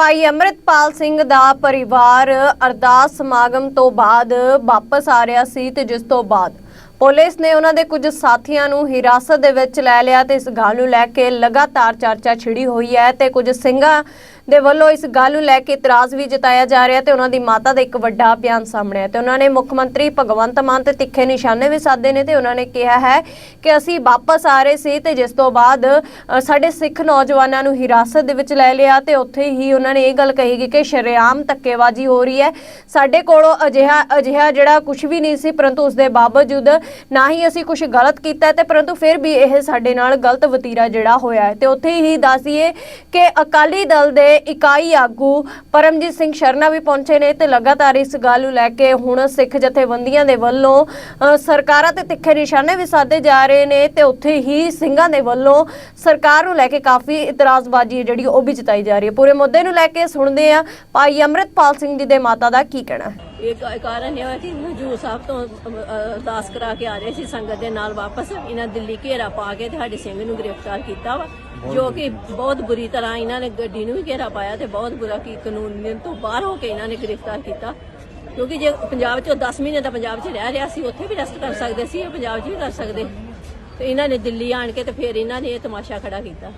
ਭਾਈ ਅੰਮ੍ਰਿਤਪਾਲ ਸਿੰਘ ਦਾ ਪਰਿਵਾਰ ਅਰਦਾਸ ਸਮਾਗਮ ਤੋਂ ਬਾਅਦ ਵਾਪਸ ਆ ਰਿਹਾ ਸੀ ਤੇ ਜਿਸ ਤੋਂ ਬਾਅਦ ਪੁਲਿਸ ਨੇ ਉਹਨਾਂ ਦੇ ਕੁਝ ਸਾਥੀਆਂ ਨੂੰ ਹਿਰਾਸਤ ਦੇ ਵਿੱਚ ਲੈ ਲਿਆ ਤੇ ਇਸ ਗੱਲ ਨੂੰ ਲੈ ਕੇ ਲਗਾਤਾਰ ਚਰਚਾ ਛਿੜੀ ਹੋਈ ਹੈ ਤੇ ਕੁਝ ਸਿੰਘਾਂ ਦੇ ਵੱਲੋਂ ਇਸ ਗੱਲ ਨੂੰ ਲੈ ਕੇ ਇਤਰਾਜ਼ ਵੀ ਜਤਾਇਆ ਜਾ ਰਿਹਾ ਤੇ ਉਹਨਾਂ ਦੀ ਮਾਤਾ ਦਾ ਇੱਕ ਵੱਡਾ ਬਿਆਨ ਸਾਹਮਣੇ ਆਇਆ ਤੇ ਉਹਨਾਂ ਨੇ ਮੁੱਖ ਮੰਤਰੀ ਭਗਵੰਤ ਮਾਨ ਤੇ ਤਿੱਖੇ ਨਿਸ਼ਾਨੇ ਵੀ ਸਾਧੇ ਨੇ ਤੇ ਉਹਨਾਂ ਨੇ ਕਿਹਾ ਹੈ ਕਿ ਅਸੀਂ ਵਾਪਸ ਆ ਰਹੇ ਸੀ ਤੇ ਜਿਸ ਤੋਂ ਬਾਅਦ ਸਾਡੇ ਸਿੱਖ ਨੌਜਵਾਨਾਂ ਨੂੰ ਹਿਰਾਸਤ ਦੇ ਵਿੱਚ ਲੈ ਲਿਆ ਤੇ ਉੱਥੇ ਹੀ ਉਹਨਾਂ ਨੇ ਇਹ ਗੱਲ ਕਹੀ ਗਈ ਕਿ ਸ਼ਰੇਆਮ ਧੱਕੇਬਾਜ਼ੀ ਹੋ ਰਹੀ ਹੈ। ਸਾਡੇ ਕੋਲੋਂ ਅਜਿਹਾ ਅਜਿਹਾ ਜਿਹੜਾ ਕੁਝ ਵੀ ਨਹੀਂ ਸੀ ਪਰੰਤੂ ਉਸ ਦੇ ਬਾਵਜੂਦ ਨਾ ਹੀ ਅਸੀਂ ਕੁਝ ਗਲਤ ਕੀਤਾ ਹੈ ਤੇ ਪਰੰਤੂ ਫਿਰ ਵੀ ਇਹ ਸਾਡੇ ਨਾਲ ਗਲਤ ਵਤੀਰਾ ਜਿਹੜਾ ਹੋਇਆ ਹੈ ਤੇ ਉੱਥੇ ਹੀ ਦੱਸੀਏ ਕਿ ਅਕਾਲੀ ਦਲ ਦੇ ਇਕਾਈ ਆਗੂ ਪਰਮਜੀਤ ਸਿੰਘ ਸ਼ਰਨਾ ਵੀ ਪਹੁੰਚੇ ਨੇ ਤੇ ਲਗਾਤਾਰ ਇਸ ਗੱਲ ਨੂੰ ਲੈ ਕੇ ਹੁਣ ਸਿੱਖ ਜਥੇਬੰਦੀਆਂ ਦੇ ਵੱਲੋਂ ਸਰਕਾਰਾਂ ਤੇ ਤਿੱਖੇ ਨਿਸ਼ਾਨੇ ਵੀ ਸਾਧੇ ਜਾ ਰਹੇ ਨੇ ਤੇ ਉੱਥੇ ਹੀ ਸਿੰਘਾਂ ਦੇ ਵੱਲੋਂ ਸਰਕਾਰ ਨੂੰ ਲੈ ਕੇ ਕਾਫੀ ਇਤਰਾਜ਼ਬਾਜ਼ੀ ਜਿਹੜੀ ਉਹ ਵੀ ਜਤਾਈ ਜਾ ਰਹੀ ਹੈ। ਪੂਰੇ ਮੁੱਦੇ ਨੂੰ ਲੈ ਕੇ ਸੁਣਦੇ ਆ ਭਾਈ ਅੰਮ੍ਰਿਤਪਾਲ ਸਿੰਘ ਜੀ ਦੇ ਮਾਤਾ ਦਾ ਕੀ ਕਹਿਣਾ ਇਹ ਕਾਰਨ ਇਹ ਹੋਇਆ ਕਿ ਹਜੂਰ ਸਾਹਿਬ ਤੋਂ ਅਰਦਾਸ ਕਰਾ ਕੇ ਆ ਰਹੇ ਸੀ, ਸੰਗਤ ਦੇ ਨਾਲ ਵਾਪਸ। ਇਹਨਾਂ ਦਿੱਲੀ ਘੇਰਾ ਪਾ ਕੇ ਤੇ ਸਾਡੇ ਸਿੰਘ ਨੂੰ ਗ੍ਰਿਫਤਾਰ ਕੀਤਾ ਵਾ। ਜੋ ਕਿ ਬਹੁਤ ਬੁਰੀ ਤਰ੍ਹਾਂ ਇਹਨਾਂ ਨੇ ਗੱਡੀ ਨੂੰ ਵੀ ਘੇਰਾ ਪਾਇਆ ਤੇ ਬਹੁਤ ਬੁਰਾ ਕੀ ਕਾਨੂੰਨ ਤੋਂ ਬਾਹਰ ਹੋ ਕੇ ਇਹਨਾਂ ਨੇ ਗ੍ਰਿਫਤਾਰ ਕੀਤਾ। ਕਿਉਂਕਿ ਜੇ ਪੰਜਾਬ 'ਚੋਂ 10 ਮਹੀਨੇ ਦਾ ਪੰਜਾਬ 'ਚ ਰਹਿ ਰਿਹਾ ਸੀ ਉੱਥੇ ਵੀ ਰੈਸਟ ਕਰ ਸਕਦੇ ਸੀ ਇਹ ਪੰਜਾਬ 'ਚ ਵੀ ਕਰ ਸਕਦੇ। ਤੇ ਇਹਨਾਂ ਨੇ ਦਿੱਲੀ ਆਣ ਕੇ ਤੇ ਫਿਰ ਇਹਨਾਂ ਨੇ ਇਹ ਤਮਾਸ਼ਾ ਖੜਾ ਕੀਤਾ।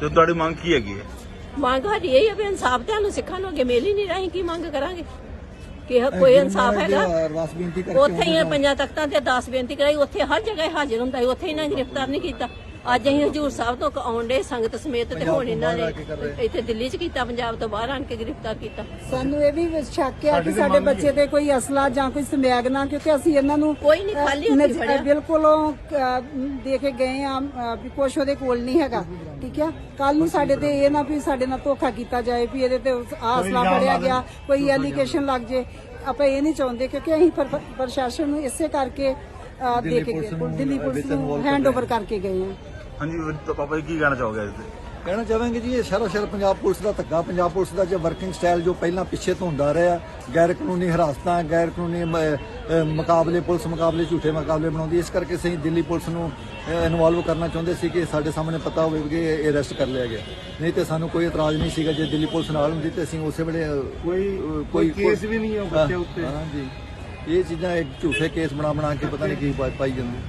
ਤੇ ਤੁਹਾਡੀ ਮੰਗ ਕੀ ਹੈਗੀ ਹੈ? ਮੰਗ ਸਾਡੀ ਇਹ ਹੈ ਵੀ ਇਨਸਾਫ ਤੁਹਾਨੂੰ ਸਿੱਖਾਂ ਨੂੰ ਅੱਗੇ ਮਿਲ ਹੀ ਨਹੀਂ ਰਹੀ ਕੀ ਮੰਗ ਕਰਾਂਗੇ? ਕਿ ਕੋਈ ਇਨਸਾਫ ਹੈਗਾ ਅਰਦਾਸ ਬੇਨਤੀ ਕਰਕੇ ਉੱਥੇ ਹੀ ਪੰਜਾਂ ਤਖਤਾਂ ਤੇ ਅਰਦਾਸ ਬੇਨਤੀ ਕਰਾਈ ਉੱਥੇ ਹਰ ਜਗ੍ਹਾ ਹਾਜ਼ਰ ਹੁੰਦਾ ਸੀ ਉੱਥੇ ਇਹਨਾਂ ਨੇ ਗ੍ਰਿਫਤਾਰ ਨਹੀਂ ਕੀਤਾ। ਅੱਜ ਅਸੀਂ ਹਜੂਰ ਸਾਹਿਬ ਤੋਂ ਆਉਣ ਦੇ ਸੰਗਤ ਸਮੇਤ ਤੇ ਹੁਣ ਇਹਨਾਂ ਨੇ ਇੱਥੇ ਦਿੱਲੀ 'ਚ ਕੀਤਾ ਪੰਜਾਬ ਤੋਂ ਬਾਹਰ ਆਣ ਕੇ ਗ੍ਰਿਫਤਾਰ ਕੀਤਾ। ਸਾਨੂੰ ਇਹ ਵੀ ਸ਼ੱਕ ਹੈ ਕਿ ਸਾਡੇ ਬੱਚੇ ਤੇ ਕੋਈ ਅਸਲਾ ਜਾਂ ਕੋਈ ਸਮੈਗ ਨਾ ਕਿਉਂਕਿ ਅਸੀਂ ਇਹਨਾਂ ਨੂੰ ਕੋਈ ਨਹੀਂ ਖਾਲੀ ਹੱਥੀਂ ਫੜਿਆ। ਬਿਲਕੁਲ ਦੇ ਕੇ ਗਏ ਆ ਵੀ ਕੁਛ ਉਹਦੇ ਕੋਲ ਨਹੀਂ ਹੈਗਾ ਠੀਕ ਹੈ ਕੱਲ ਨੂੰ ਸਾਡੇ ਤੇ ਇਹ ਨਾ ਵੀ ਸਾਡੇ ਨਾਲ ਧੋਖਾ ਕੀਤਾ ਜਾਏ ਵੀ ਇਹਦੇ ਤੇ ਅਸਲਾ ਫੜਿਆ ਗਿਆ ਕੋਈ ਐਲੀਗੇਸ਼ਨ ਲੱਗ ਜੇ। ਆਪਾਂ ਇਹ ਨਹੀਂ ਚਾਹੁੰਦੇ ਕਿਉਂਕਿ ਅਸੀਂ ਪ੍ਰ- ਪ੍ਰਸ਼ਾਸਨ ਨੂੰ ਇਸੇ ਕਰਕੇ ਦੇ ਕੇ ਦਿੱਲੀ ਪੁਲਿਸ ਨੂੰ ਹੈਂਡਓਵਰ ਕਰਕੇ ਗਏ ਆ। ਹਾਂਜੀ ਤਾਂ ਪਾਪਾ ਜੀ ਕੀ ਕਹਿਣਾ ਚਾਹੋਗੇ ਇਸ ਤੇ? ਕਹਿਣਾ ਚਾਹਾਂਗੇ ਜੀ ਇਹ ਸ਼ਹਿਰੋ ਸ਼ਹਿਰ ਪੰਜਾਬ ਪੁਲਿਸ ਦਾ ਧੱਕਾ ਪੰਜਾਬ ਪੁਲਿਸ ਦਾ ਜੋ ਵਰਕਿੰਗ ਸਟਾਈਲ ਜੋ ਪਹਿਲਾਂ ਪਿੱਛੇ ਤੋਂ ਹੁੰਦਾ ਰਿਹਾ ਗੈਰ ਕਾਨੂੰਨੀ ਹਰਾਸਤਾਂ ਗੈਰ ਕਾਨੂੰਨੀ ਮੁਕਾਬਲੇ ਪੁਲਿਸ ਮੁਕਾਬਲੇ ਝੂਠੇ ਮੁਕਾਬਲੇ ਬਣਾਉਂਦੀ ਇਸ ਕਰਕੇ ਅਸੀਂ ਦਿੱਲੀ ਪੁਲਿਸ ਨੂੰ ਇਨਵੋਲਵ ਕਰਨਾ ਚਾਹੁੰਦੇ ਸੀ ਕਿ ਸਾਡੇ ਸਾਹਮਣੇ ਪਤਾ ਹੋਵੇ ਕਿ ਇਹ ਅਰੈਸਟ ਕਰ ਲਿਆ ਗਿਆ। ਨਹੀਂ ਤੇ ਸਾਨੂੰ ਕੋਈ ਇਤਰਾਜ਼ ਨਹੀਂ ਸੀਗਾ ਜੇ ਦਿੱਲੀ ਪੁਲਿਸ ਨਾਲ ਹੁੰਦੀ ਤੇ ਅਸੀਂ ਉਸੇ ਵੇਲੇ ਕੋਈ ਕੋਈ ਕੇਸ ਵੀ ਨਹੀਂ ਹੈ ਬੱਚੇ ਉੱਤੇ। ਹਾਂ ਜੀ। ਇਹ ਚੀਜ਼ਾਂ ਇੱਕ ਝੂਠੇ ਕੇਸ ਬਣਾ ਬਣਾ ਕੇ ਪਤਾ ਨਹੀਂ ਕੀ ਪਾਈ ਜਾਂਦੇ।